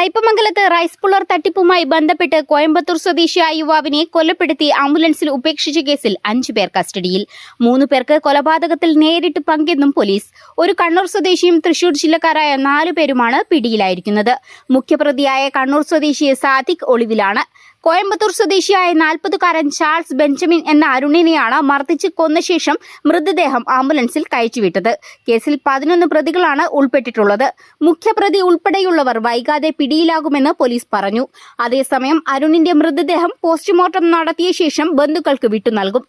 കയ്പമംഗലത്ത് rice പുളർ തട്ടിപ്പുമായി ബന്ധപ്പെട്ട് കോയമ്പത്തൂർ സ്വദേശിയായ യുവാവിനെ കൊലപ്പെടുത്തി ആംബുലൻസിൽ ഉപേക്ഷിച്ച കേസിൽ അഞ്ചു പേർ കസ്റ്റഡിയിൽ. മൂന്ന് പേർക്ക് കൊലപാതകത്തിൽ നേരിട്ട് പങ്കെന്നും പോലീസ്. ഒരു കണ്ണൂർ സ്വദേശിയും തൃശൂർ ജില്ലക്കാരായ നാലു പേരുമാണ് പിടിയിലായിരിക്കുന്നത്. മുഖ്യപ്രതിയായ കണ്ണൂർ സ്വദേശി സാദിഖ് ഒളിവിലാണ്. കോയമ്പത്തൂർ സ്വദേശിയായ നാൽപ്പതുകാരൻ ചാൾസ് ബെഞ്ചമിൻ എന്ന അരുണിനെയാണ് മർദ്ദിച്ച് കൊന്ന ശേഷം മൃതദേഹം ആംബുലൻസിൽ കയറ്റിവിട്ടത്. കേസിൽ പതിനൊന്ന് പ്രതികളാണ് ഉൾപ്പെട്ടിട്ടുള്ളത്. മുഖ്യപ്രതി ഉൾപ്പെടെയുള്ളവർ വൈകാതെ പിടിയിലാകുമെന്ന് പോലീസ് പറഞ്ഞു. അതേസമയം അരുണിന്റെ മൃതദേഹം പോസ്റ്റ്മോർട്ടം നടത്തിയ ശേഷം ബന്ധുക്കൾക്ക് വിട്ടു നൽകും.